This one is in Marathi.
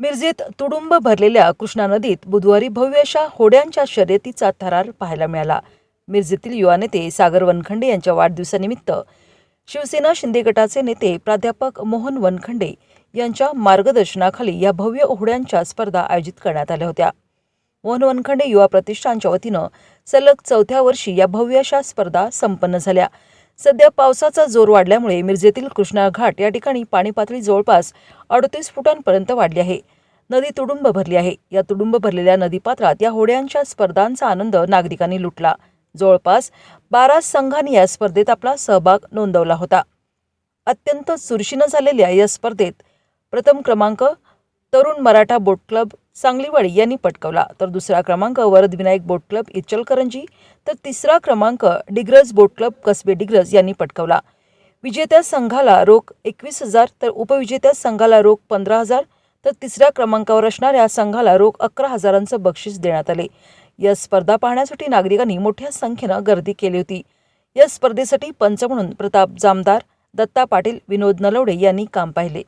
मिरजेत तुडुंब भरलेल्या कृष्णा नदीत बुधवारी भव्य अशा होड्यांच्या शर्यतीचा थरार पाहायला मिळाला. मिरजेतील युवा नेते सागर वनखंडे यांच्या वाढदिवसानिमित्त शिवसेना शिंदे गटाचे नेते प्राध्यापक मोहन वनखंडे यांच्या मार्गदर्शनाखाली या भव्य होड्यांच्या स्पर्धा आयोजित करण्यात आल्या होत्या. मोहन वनखंडे युवा प्रतिष्ठानच्या वतीनं सलग चौथ्या वर्षी या भव्य अशा स्पर्धा संपन्न झाल्या. सध्या पावसाचा जोर वाढल्यामुळे मिरजेतील कृष्णा घाट या ठिकाणी पाणी पातळी जवळपास अडतीस फुटांपर्यंत वाढली आहे. नदी तुडुंब भरली आहे. या तुडुंब भरलेल्या नदीपात्रात या होड्यांच्या स्पर्धांचा आनंद नागरिकांनी लुटला. जवळपास बारा संघांनी या स्पर्धेत आपला सहभाग नोंदवला होता. अत्यंत चुरशीनं झालेल्या या स्पर्धेत प्रथम क्रमांक तरुण मराठा बोट क्लब सांगलीवाडी यांनी पटकवला. तर दुसरा क्रमांक वरदविनायक बोट क्लब इचलकरंजी. तर तिसरा क्रमांक डिग्रज बोट क्लब कसबे डिग्रज यांनी पटकवला. विजेत्या संघाला रोख एकवीस हजार तर उपविजेत्या संघाला रोख पंधरा हजार तर तिसऱ्या क्रमांकावर असणाऱ्या संघाला रोख अकरा हजारांचं बक्षीस देण्यात आले. या स्पर्धा पाहण्यासाठी नागरिकांनी मोठ्या संख्येनं गर्दी केली होती. या स्पर्धेसाठी पंच म्हणून प्रताप जामदार दत्ता पाटील विनोद नलवडे यांनी काम पाहिले.